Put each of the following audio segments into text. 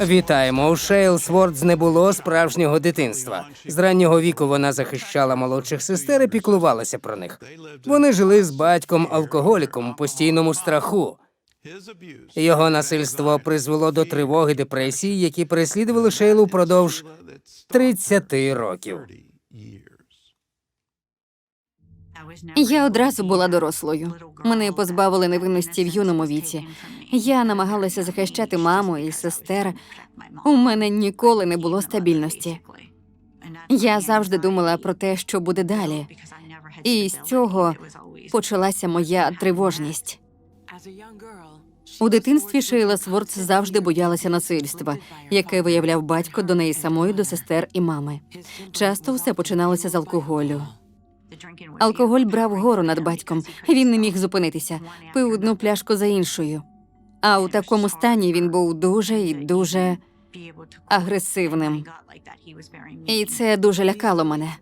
Вітаємо. У Шейлсвордс не було справжнього дитинства. З раннього віку вона захищала молодших сестер і піклувалася про них. Вони жили з батьком алкоголіком у постійному страху. Його насильство призвело до тривоги депресії, які переслідували Шейлу впродовж 30 років. Я одразу була дорослою. Мене позбавили невинності в юному віці. Я намагалася захищати маму і сестер. У мене ніколи не було стабільності. Я завжди думала про те, що буде далі. І з цього почалася моя тривожність. У дитинстві Шейла Свордс завжди боялася насильства, яке виявляв батько до неї самої, до сестер і мами. Часто все починалося з алкоголю. Алкоголь брав гору над батьком. Він не міг зупинитися, пив одну пляшку за іншою. А у такому стані він був дуже і дуже агресивним. І це дуже лякало мене.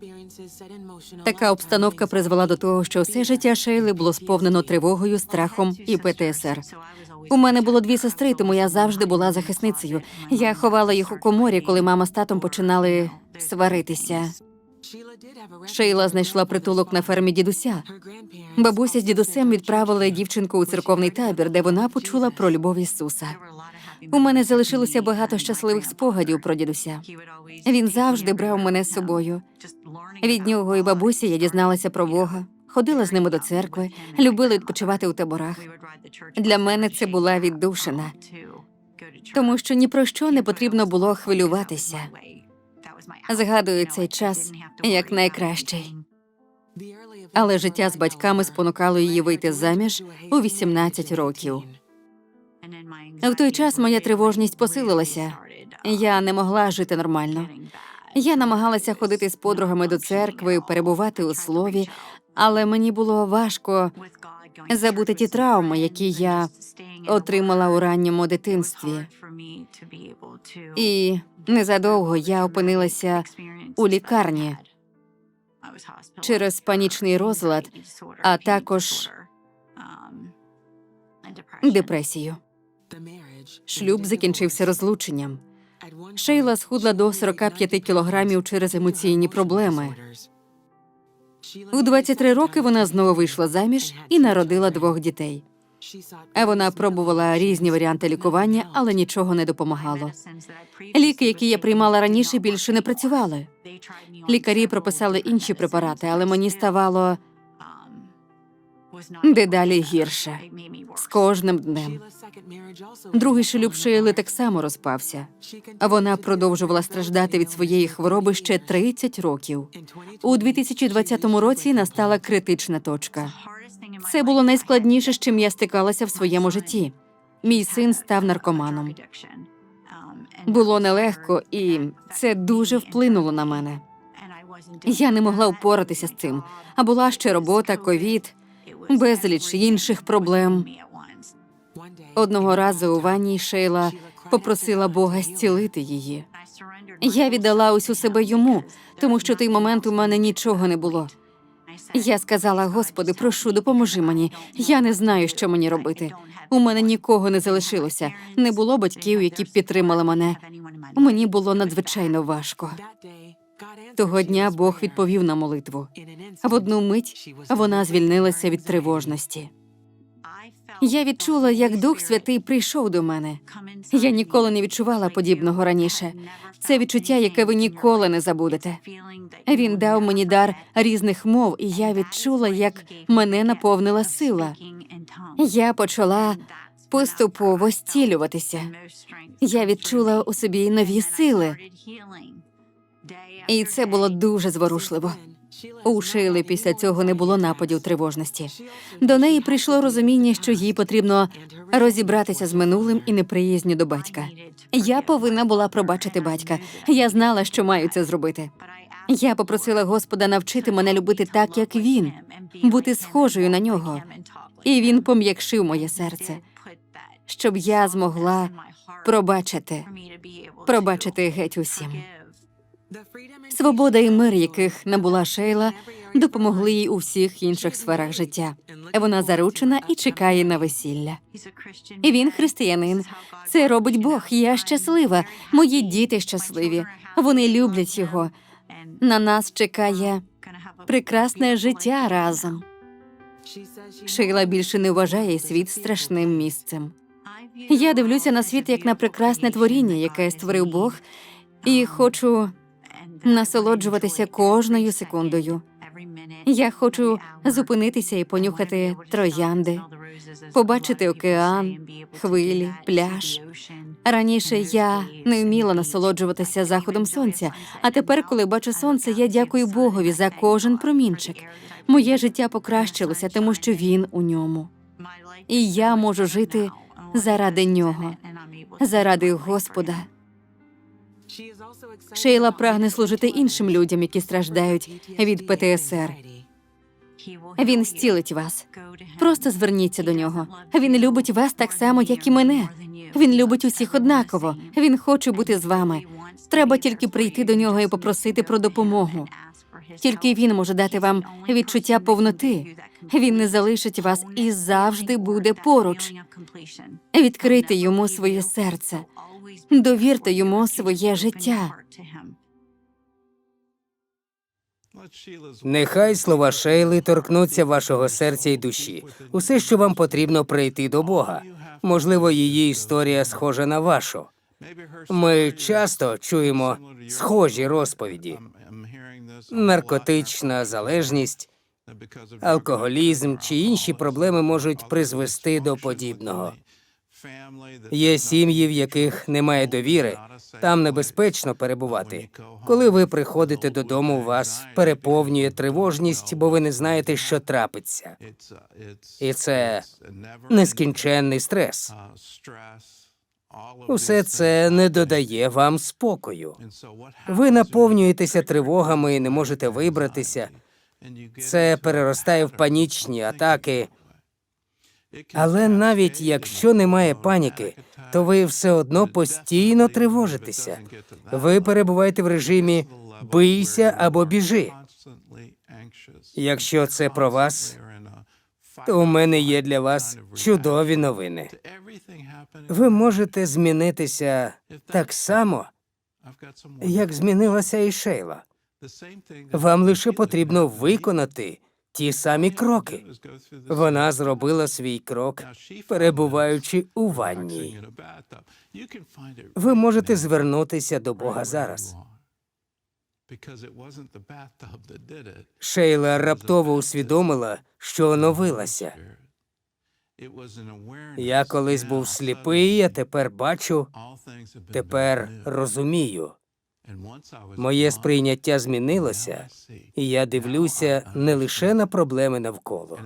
Така обстановка призвела до того, що все життя Шейли було сповнено тривогою, страхом і ПТСР. У мене було дві сестри, тому я завжди була захисницею. Я ховала їх у коморі, коли мама з татом починали сваритися. Шейла знайшла притулок на фермі дідуся. Бабуся з дідусем відправили дівчинку у церковний табір, де вона почула про любов Ісуса. У мене залишилося багато щасливих спогадів про дідуся. Він завжди брав мене з собою. Від нього і бабусі я дізналася про Бога, ходила з ними до церкви, любила відпочивати у таборах. Для мене це була віддушина, тому що ні про що не потрібно було хвилюватися. Згадую цей час як найкращий. Але життя з батьками спонукало її вийти заміж у 18 років. В той час моя тривожність посилилася. Я не могла жити нормально. Я намагалася ходити з подругами до церкви, перебувати у слові, але мені було важко забути ті травми, які я отримала у ранньому дитинстві. І незадовго я опинилася у лікарні через панічний розлад, а також депресію. Шлюб закінчився розлученням. Шейла схудла до 45 кілограмів через емоційні проблеми. У 23 роки вона знову вийшла заміж і народила двох дітей. Вона пробувала різні варіанти лікування, але нічого не допомагало. Ліки, які я приймала раніше, більше не працювали. Лікарі прописали інші препарати, але мені ставало дедалі гірше з кожним днем. Другий шлюб Шейли так само розпався. Вона продовжувала страждати від своєї хвороби ще 30 років. У 2020 році настала критична точка. Це було найскладніше, з чим я стикалася в своєму житті. Мій син став наркоманом. Було нелегко, і це дуже вплинуло на мене. Я не могла впоратися з цим. А була ще робота, ковід, безліч інших проблем. Одного разу у ванні Шейла попросила Бога зцілити її. Я віддала усю себе йому, тому що той момент у мене нічого не було. Я сказала: Господи, прошу, допоможи мені. Я не знаю, що мені робити. У мене нікого не залишилося. Не було батьків, які б підтримали мене. Мені було надзвичайно важко. Того дня Бог відповів на молитву. В одну мить вона звільнилася від тривожності. Я відчула, як Дух Святий прийшов до мене. Я ніколи не відчувала подібного раніше. Це відчуття, яке ви ніколи не забудете. Він дав мені дар різних мов, і я відчула, як мене наповнила сила. Я почала поступово зцілюватися. Я відчула у собі нові сили, і це було дуже зворушливо. У Шейли після цього не було нападів тривожності. До неї прийшло розуміння, що їй потрібно розібратися з минулим і неприязню до батька. Я повинна була пробачити батька. Я знала, що маю це зробити. Я попросила Господа навчити мене любити так, як він, бути схожою на нього. І він пом'якшив моє серце, щоб я змогла пробачити, пробачити геть усім. Свобода і мир, яких набула Шейла, допомогли їй у всіх інших сферах життя. Вона заручена і чекає на весілля. І він християнин. Це робить Бог. Я щаслива. Мої діти щасливі. Вони люблять його. На нас чекає прекрасне життя разом. Шейла більше не вважає світ страшним місцем. Я дивлюся на світ як на прекрасне творіння, яке створив Бог, і хочу насолоджуватися кожною секундою. Я хочу зупинитися і понюхати троянди, побачити океан, хвилі, пляж. Раніше я не вміла насолоджуватися заходом сонця, а тепер, коли бачу сонце, я дякую Богові за кожен промінчик. Моє життя покращилося, тому що він у ньому. І я можу жити заради нього, заради Господа. Шейла прагне служити іншим людям, які страждають від ПТСР. Він зцілить вас. Просто зверніться до нього. Він любить вас так само, як і мене. Він любить усіх однаково. Він хоче бути з вами. Треба тільки прийти до нього і попросити про допомогу. Тільки він може дати вам відчуття повноти. Він не залишить вас і завжди буде поруч. Відкрийте йому своє серце, довірте йому своє життя. Нехай слова Шейли торкнуться вашого серця і душі. Усе, що вам потрібно прийти до Бога. Можливо, її історія схожа на вашу. Ми часто чуємо схожі розповіді: наркотична залежність, алкоголізм чи інші проблеми можуть призвести до подібного. Є сім'ї, в яких немає довіри, там небезпечно перебувати. Коли ви приходите додому, вас переповнює тривожність, бо ви не знаєте, що трапиться. І це нескінченний стрес. Усе це не додає вам спокою. Ви наповнюєтеся тривогами і не можете вибратися. Це переростає в панічні атаки. Але навіть якщо немає паніки, то ви все одно постійно тривожитеся. Ви перебуваєте в режимі бийся або біжи. Якщо це про вас, то у мене є для вас чудові новини. Ви можете змінитися так само, як змінилася і Шейла. Вам лише потрібно виконати ті самі кроки. Вона зробила свій крок, перебуваючи у ванні. Ви можете звернутися до Бога зараз. Шейла раптово усвідомила, що оновилася. Я колись був сліпий, а тепер бачу, тепер розумію. Моє сприйняття змінилося, і я дивлюся не лише на проблеми навколо.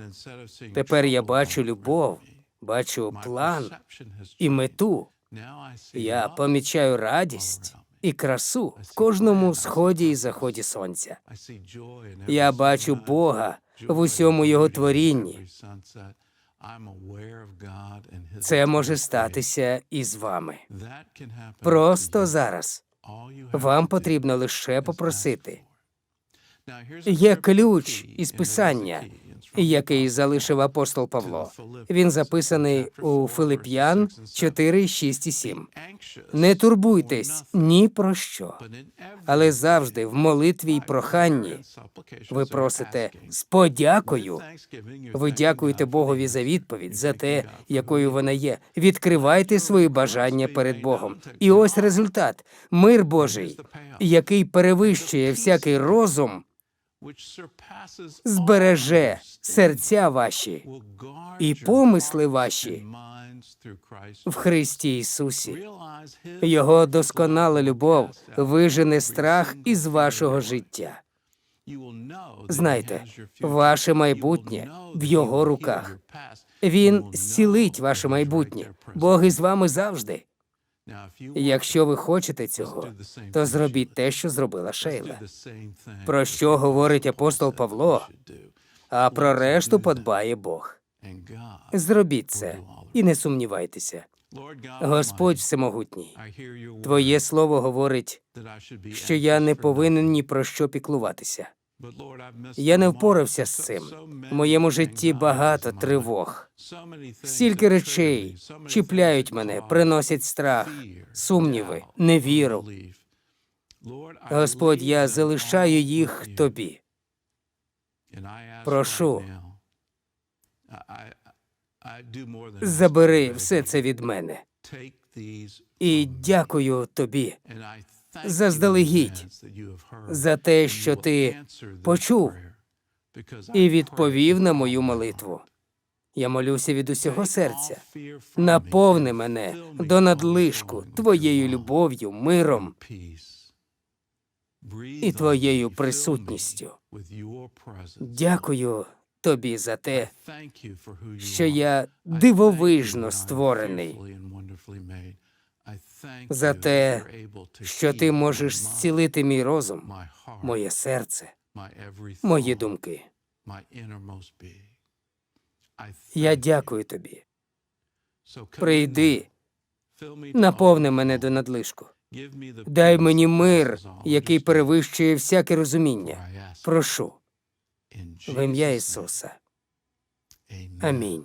Тепер я бачу любов, бачу план і мету. Я помічаю радість і красу в кожному сході і заході сонця. Я бачу Бога в усьому його творінні. Це може статися і з вами. Просто зараз. Вам потрібно лише попросити. Є ключ із писання, який залишив апостол Павло. Він записаний у Филип'ян 4, 6 і 7. Не турбуйтесь ні про що, але завжди в молитві й проханні ви просите з подякою. Ви дякуєте Богові за відповідь, за те, якою вона є. Відкривайте свої бажання перед Богом. І ось результат: мир Божий, який перевищує всякий розум, збереже серця ваші і помисли ваші в Христі Ісусі. Його досконала любов вижене страх із вашого життя. Знайте, ваше майбутнє в його руках. Він зцілить ваше майбутнє. Бог із вами завжди. Якщо ви хочете цього, то зробіть те, що зробила Шейла. Про що говорить апостол Павло, а про решту подбає Бог. Зробіть це і не сумнівайтеся. Господь всемогутній, Твоє слово говорить, що я не повинен ні про що піклуватися. Я не впорався з цим. В моєму житті багато тривог. Стільки речей чіпляють мене, приносять страх, сумніви, невіру. Господь, я залишаю їх тобі. Прошу, забери все це від мене. І дякую тобі заздалегідь за те, що ти почув і відповів на мою молитву. Я молюся від усього серця. Наповни мене до надлишку твоєю любов'ю, миром і твоєю присутністю. Дякую тобі за те, що я дивовижно створений, за те, що ти можеш зцілити мій розум, моє серце, мої думки. Я дякую тобі. Прийди, наповни мене до надлишку. Дай мені мир, який перевищує всяке розуміння. Прошу, в ім'я Ісуса. Амінь.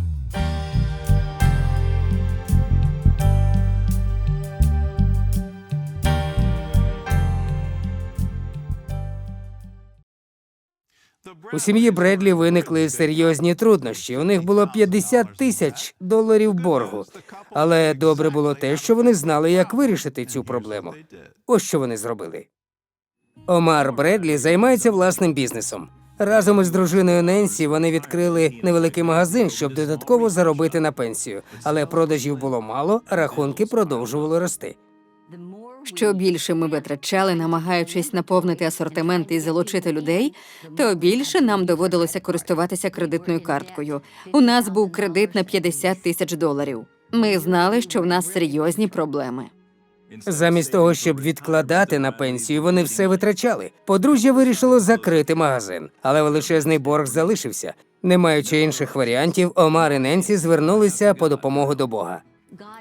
У сім'ї Бредлі виникли серйозні труднощі. У них було 50 тисяч доларів боргу. Але добре було те, що вони знали, як вирішити цю проблему. Ось що вони зробили. Омар Бредлі займається власним бізнесом. Разом із дружиною Ненсі вони відкрили невеликий магазин, щоб додатково заробити на пенсію. Але продажів було мало, рахунки продовжували рости. Що більше ми витрачали, намагаючись наповнити асортимент і залучити людей, то більше нам доводилося користуватися кредитною карткою. У нас був кредит на 50 тисяч доларів. Ми знали, що в нас серйозні проблеми. Замість того, щоб відкладати на пенсію, вони все витрачали. Подружжя вирішило закрити магазин, але величезний борг залишився. Не маючи інших варіантів, Омар і Ненсі звернулися по допомогу до Бога.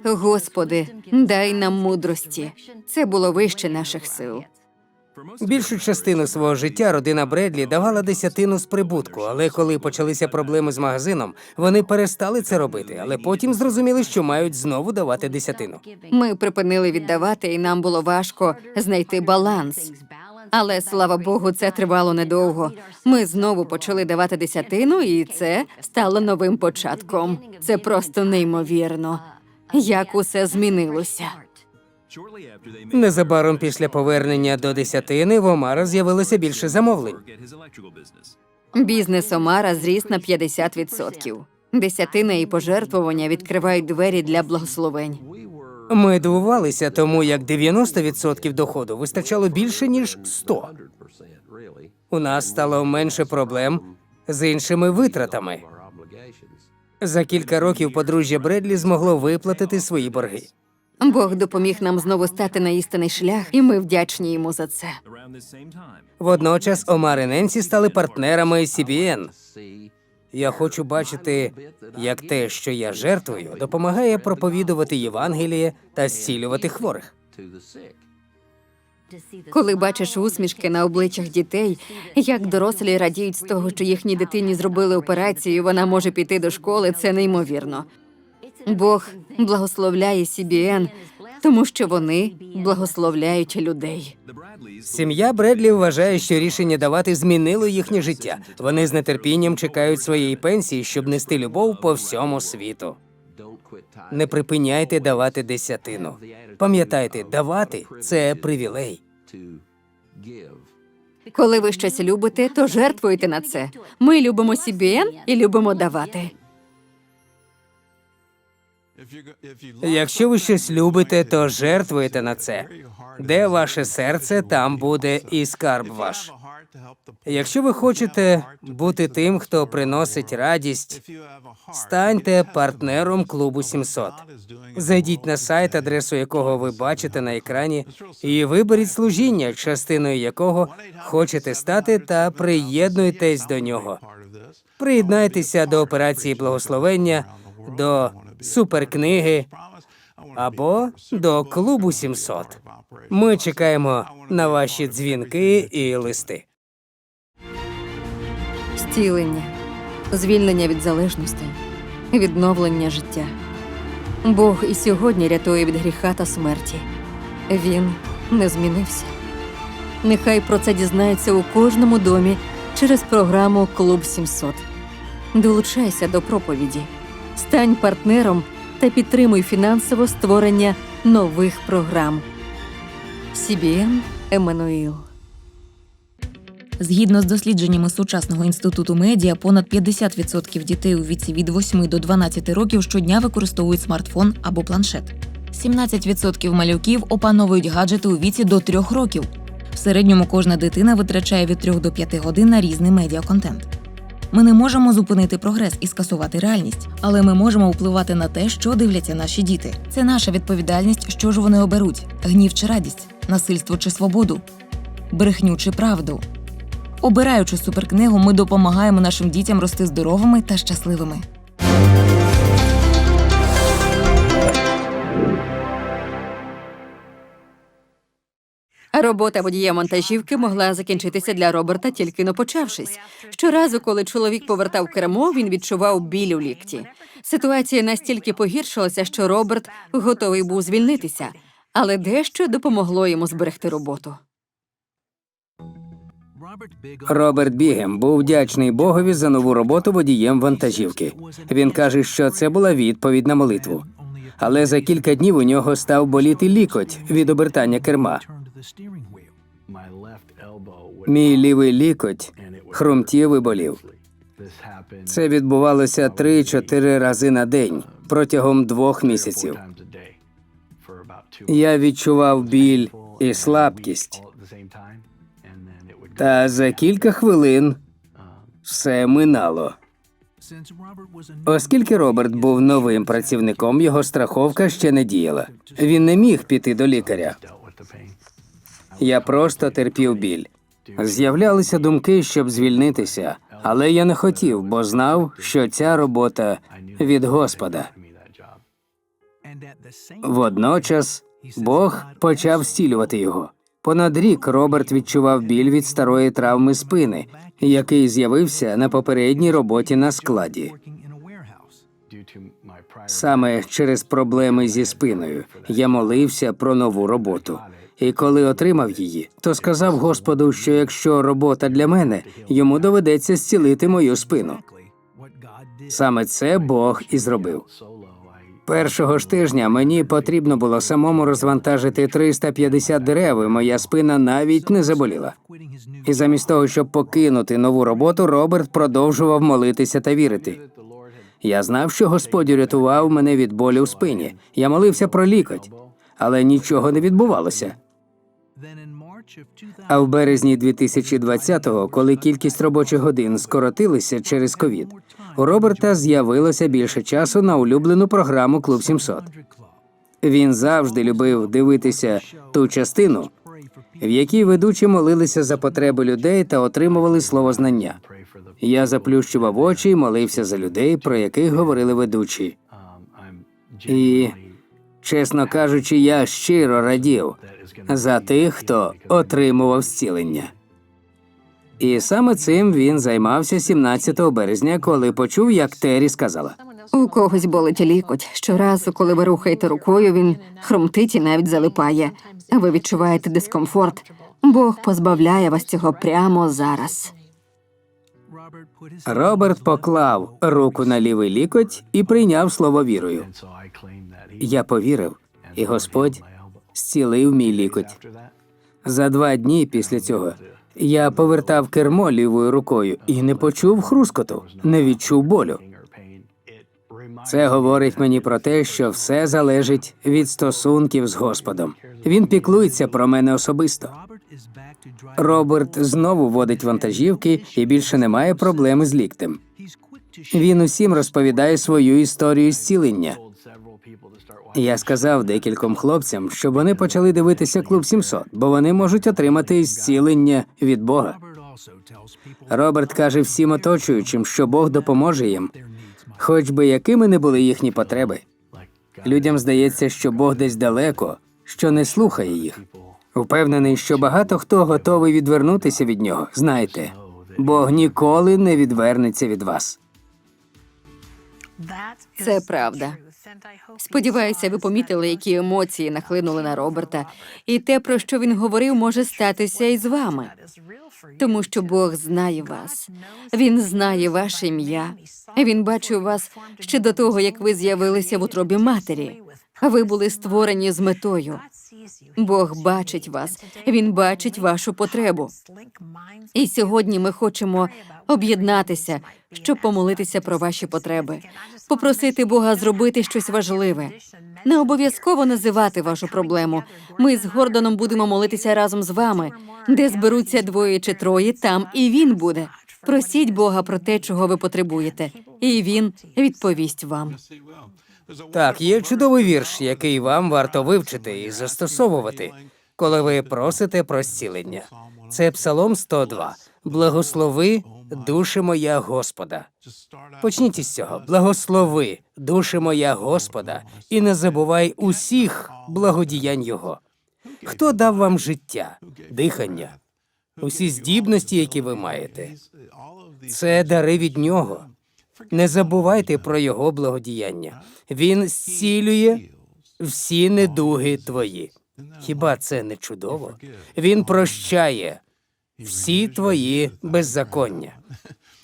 Господи, дай нам мудрості. Це було вище наших сил. Більшу частину свого життя родина Бредлі давала десятину з прибутку, але коли почалися проблеми з магазином, вони перестали це робити, але потім зрозуміли, що мають знову давати десятину. Ми припинили віддавати, і нам було важко знайти баланс. Але слава Богу, це тривало недовго. Ми знову почали давати десятину, і це стало новим початком. Це просто неймовірно. Як усе змінилося. Незабаром після повернення до десятини в Омара з'явилося більше замовлень. Бізнес Омара зріс на 50%. Десятина і пожертвування відкривають двері для благословень. Ми дивувалися тому, як 90% доходу вистачало більше ніж 100. у нас стало менше проблем з іншими витратами. За кілька років подружжя Бредлі змогло виплатити свої борги. Бог допоміг нам знову стати на істинний шлях, і ми вдячні йому за це. Водночас Омар і Ненсі стали партнерами CBN. Я хочу бачити, як те, що я жертвую, допомагає проповідувати Євангеліє та зцілювати хворих. Коли бачиш усмішки на обличчях дітей, як дорослі радіють з того, що їхній дитині зробили операцію, вона може піти до школи, це неймовірно. Бог благословляє CBN, тому що вони благословляють людей. Сім'я Бредлі вважає, що рішення давати змінило їхнє життя. Вони з нетерпінням чекають своєї пенсії, щоб нести любов по всьому світу. Не припиняйте давати десятину. Пам'ятайте, давати це привілей. Коли ви щось любите, то жертвуйте на це. Ми любимо CBN і любимо давати. Якщо ви щось любите, то жертвуйте на це. Де ваше серце, там буде і скарб ваш. Якщо ви хочете бути тим, хто приносить радість, станьте партнером клубу 700. Зайдіть на сайт, адресу якого ви бачите на екрані, і виберіть служіння, частиною якого хочете стати, та приєднуйтесь до нього. Приєднайтеся до операції благословення, до суперкниги або до клубу 700. Ми чекаємо на ваші дзвінки і листи. Зцілення, звільнення від залежності, відновлення життя. Бог і сьогодні рятує від гріха та смерті. Він не змінився. Нехай про це дізнається у кожному домі через програму Клуб 700. Долучайся до проповіді, стань партнером та підтримуй фінансово створення нових програм. CBN Еммануїл. Згідно з дослідженнями сучасного інституту медіа, понад 50% дітей у віці від 8 до 12 років щодня використовують смартфон або планшет. 17% малюків опановують гаджети у віці до 3 років. В середньому кожна дитина витрачає від 3 до 5 годин на різний медіаконтент. Ми не можемо зупинити прогрес і скасувати реальність, але ми можемо впливати на те, що дивляться наші діти. Це наша відповідальність, що ж вони оберуть: гнів чи радість, насильство чи свободу, брехню чи правду. Обираючи суперкнигу, ми допомагаємо нашим дітям рости здоровими та щасливими. Робота водія вантажівки могла закінчитися для Роберта тільки но почавшись. Щоразу, коли чоловік повертав кермо, він відчував біль у лікті. Ситуація настільки погіршилася, що Роберт готовий був звільнитися, але дещо допомогло йому зберегти роботу. Роберт Бігем був вдячний Богові за нову роботу водієм вантажівки. Він каже, що це була відповідь на молитву. Але за кілька днів у нього став боліти лікоть від обертання керма. Мій лівий лікоть хрумтів і болів. Це відбувалося 3-4 рази на день протягом двох місяців. Я відчував біль і слабкість. Та за кілька хвилин все минало. Оскільки Роберт був новим працівником, його страховка ще не діяла. Він не міг піти до лікаря. Я просто терпів біль. З'являлися думки, щоб звільнитися, але я не хотів, бо знав, що ця робота від Господа. Водночас Бог почав зцілювати його. Понад рік Роберт відчував біль від старої травми спини, який з'явився на попередній роботі на складі. Саме через проблеми зі спиною я молився про нову роботу. І коли отримав її, то сказав Господу, що якщо робота для мене, йому доведеться зцілити мою спину. Саме це Бог і зробив. Першого ж тижня мені потрібно було самому розвантажити 350 дерев, і моя спина навіть не заболіла. І замість того, щоб покинути нову роботу, Роберт продовжував молитися та вірити. Я знав, що Господь рятував мене від болю в спині. Я молився про лікоть, але нічого не відбувалося. А в березні 2020-го, коли кількість робочих годин скоротилася через ковід, у Роберта з'явилося більше часу на улюблену програму Клуб 700. Він завжди любив дивитися ту частину, в якій ведучі молилися за потреби людей та отримували слово знання. Я заплющував очі і молився за людей, про яких говорили ведучі. І, чесно кажучи, я щиро радів за тих, хто отримував зцілення. І саме цим він займався 17 березня, коли почув, як Террі сказала. У когось болить лікоть. Щоразу, коли ви рухаєте рукою, він хромтить і навіть залипає. Ви відчуваєте дискомфорт. Бог позбавляє вас цього прямо зараз. Роберт поклав руку на лівий лікоть і прийняв слово вірою. Я повірив, і Господь зцілив мій лікоть. За два дні після цього я повертав кермо лівою рукою і не почув хрускоту, не відчув болю. Це говорить мені про те, що все залежить від стосунків з Господом. Він піклується про мене особисто. Роберт знову водить вантажівки і більше немає проблеми з ліктем. Він усім розповідає свою історію зцілення. Я сказав декільком хлопцям, щоб вони почали дивитися клуб 700, бо вони можуть отримати зцілення від Бога. Роберт каже всім оточуючим, що Бог допоможе їм, хоч би якими не були їхні потреби. Людям здається, що Бог десь далеко, що не слухає їх. Упевнений, що багато хто готовий відвернутися від нього. Знаєте, Бог ніколи не відвернеться від вас. Це правда. Сподіваюся, ви помітили, які емоції нахлинули на Роберта, і те, про що він говорив, може статися і з вами. Тому що Бог знає вас. Він знає ваше ім'я. Він бачив вас ще до того, як ви з'явилися в утробі матері. Ви були створені з метою. Бог бачить вас, він бачить вашу потребу. І сьогодні ми хочемо об'єднатися, щоб помолитися про ваші потреби, попросити Бога зробити щось важливе. Не обов'язково називати вашу проблему. Ми з Гордоном будемо молитися разом з вами, де зберуться двоє чи троє, там і він буде. Просіть Бога про те, чого ви потребуєте, і він відповість вам. Так, є чудовий вірш, який вам варто вивчити і застосовувати, коли ви просите про зцілення. Це Псалом 102. Благослови, душе моя Господа. Почніть із цього. Благослови, душе моя Господа, і не забувай усіх благодіянь Його. Хто дав вам життя, дихання, усі здібності, які ви маєте? Це дари від нього. Не забувайте про його благодіяння. Він зцілює всі недуги твої. Хіба це не чудово? Він прощає всі твої беззаконня.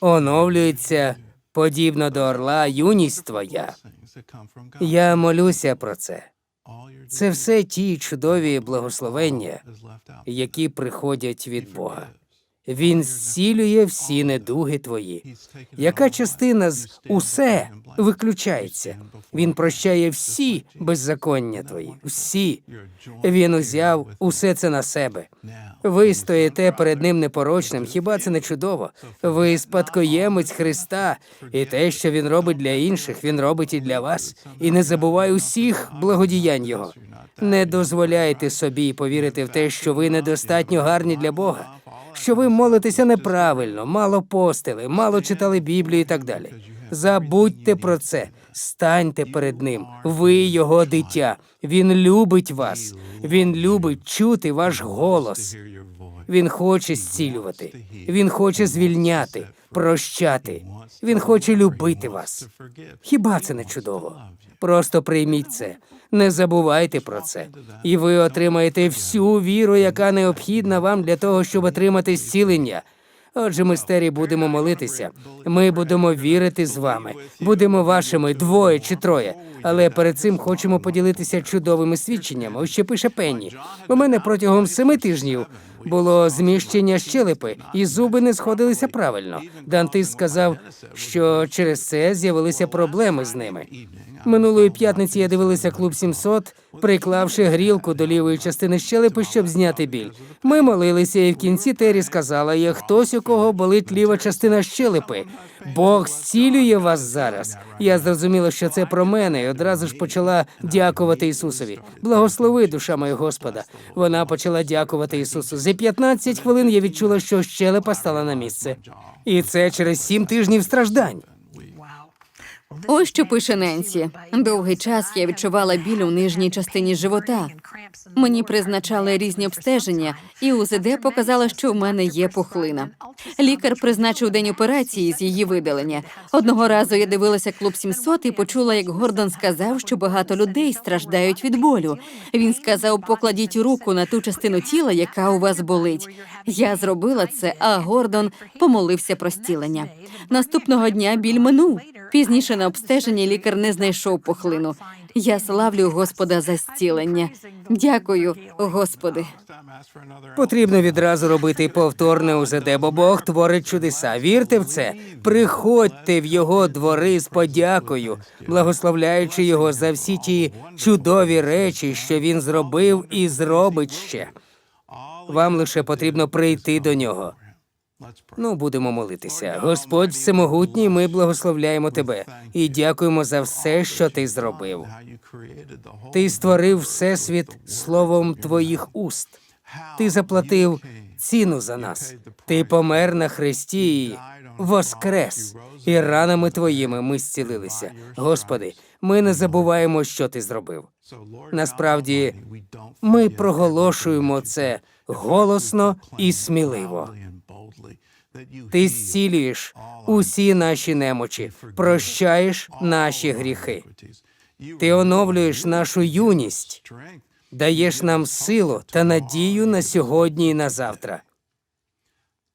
Оновлюється подібно до орла юність твоя. Я молюся про це. Це все ті чудові благословення, які приходять від Бога. Він зцілює всі недуги твої. Яка частина з усе виключається? Він прощає всі беззаконня твої, всі. Він узяв усе це на себе. Ви стоїте перед ним непорочним. Хіба це не чудово? Ви спадкоємець Христа, і те, що він робить для інших, він робить і для вас. І не забувай усіх благодіянь Його. Не дозволяйте собі повірити в те, що ви недостатньо гарні для Бога що ви молитеся неправильно, мало постили, мало читали Біблію і так далі. Забудьте про це, станьте перед ним. Ви його дитя. Він любить вас. Він любить чути ваш голос. Він хоче зцілювати. Він хоче звільняти, прощати. Він хоче любити вас. Хіба це не чудово? Просто прийміть це. Не забувайте про це, і ви отримаєте всю віру, яка необхідна вам для того, щоб отримати зцілення. Отже, ми стері будемо молитися. Ми будемо вірити з вами. Будемо вашими двоє чи троє. Але перед цим хочемо поділитися чудовими свідченнями. Ось ще пише Пенні. У мене протягом семи тижнів було зміщення щелепи, і зуби не сходилися правильно. Дантист сказав, що через це з'явилися проблеми з ними. Минулої п'ятниці я дивилася клуб 700, приклавши грілку до лівої частини щелепи, щоб зняти біль. Ми молилися, і в кінці Тері сказала: є хтось, у кого болить ліва частина щелепи. Бог зцілює вас зараз. Я зрозуміла, що це про мене, і одразу ж почала дякувати Ісусові. Благослови, душа моя Господа. Вона почала дякувати Ісусу. За 15 хвилин я відчула, що щелепа стала на місце. І це через сім тижнів страждань. Ось що пише Ненсі. Довгий час я відчувала біль у нижній частині живота. Мені призначали різні обстеження, і УЗД показала, що в мене є пухлина. Лікар призначив день операції з її видалення. Одного разу я дивилася клуб 700 і почула, як Гордон сказав, що багато людей страждають від болю. Він сказав: покладіть руку на ту частину тіла, яка у вас болить. Я зробила це, а Гордон помолився про зцілення. Наступного дня біль минув. Пізніше на обстеженні лікар не знайшов пухлину. Я славлю Господа за зцілення. Дякую, Господи. Потрібно відразу робити повторне УЗД, бо Бог творить чудеса. Вірте в це. Приходьте в його двори з подякою, благословляючи його за всі ті чудові речі, що він зробив і зробить ще. Вам лише потрібно прийти до нього. Ну, будемо молитися. Господь всемогутній, ми благословляємо тебе і дякуємо за все, що ти зробив. Ти створив всесвіт словом твоїх уст. Ти заплатив ціну за нас. Ти помер на хресті і воскрес, і ранами твоїми ми зцілилися. Господи, ми не забуваємо, що ти зробив. Насправді, ми проголошуємо це голосно і сміливо. Ти зцілюєш усі наші немочі, прощаєш наші гріхи. Ти оновлюєш нашу юність, даєш нам силу та надію на сьогодні і на завтра.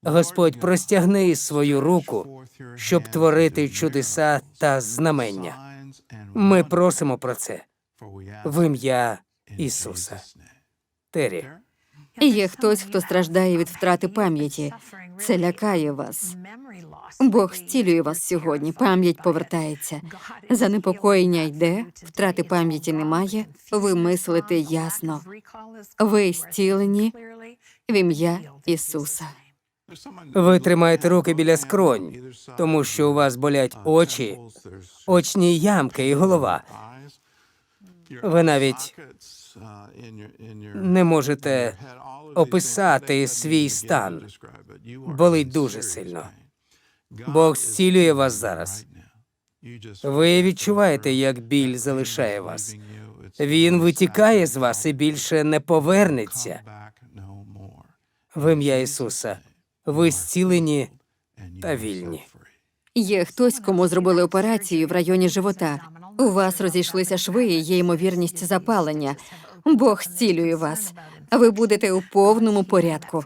Господь, простягни свою руку, щоб творити чудеса та знамення. Ми просимо про це в ім'я Ісуса. Тері. Є хтось, хто страждає від втрати пам'яті. Це лякає вас. Бог зцілює вас сьогодні. Пам'ять повертається. Занепокоєння йде, втрати пам'яті немає. Ви мислите ясно. Ви зцілені в ім'я Ісуса. Ви тримаєте руки біля скронь, тому що у вас болять очі, очні ямки і голова. Ви навіть не можете описати свій стан. Болить дуже сильно. Бог зцілює вас зараз. Ви відчуваєте, як біль залишає вас. Він витікає з вас і більше не повернеться. В ім'я Ісуса. Ви зцілені та вільні. Є хтось, кому зробили операцію в районі живота. У вас розійшлися шви і є ймовірність запалення. Бог зцілює вас. Ви будете у повному порядку.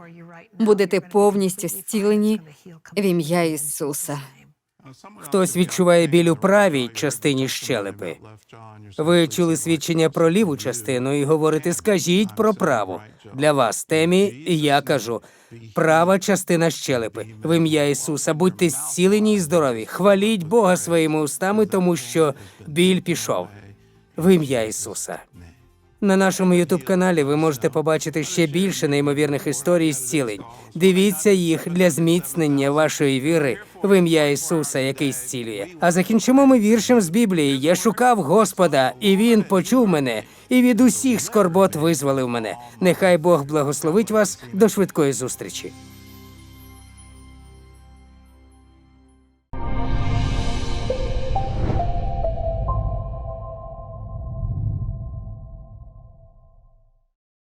Будете повністю зцілені в ім'я Ісуса. Хтось відчуває біль у правій частині щелепи. Ви чули свідчення про ліву частину і говорите, скажіть про праву. Для вас темі я кажу. Права частина щелепи. В ім'я Ісуса, будьте зцілені і здорові. Хваліть Бога своїми устами, тому що біль пішов. В ім'я Ісуса. На нашому ютуб каналі ви можете побачити ще більше неймовірних історій зцілень. Дивіться їх для зміцнення вашої віри в ім'я Ісуса, який зцілює. А закінчимо ми віршем з Біблії. Я шукав Господа, і Він почув мене, і від усіх скорбот визволив мене. Нехай Бог благословить вас до швидкої зустрічі.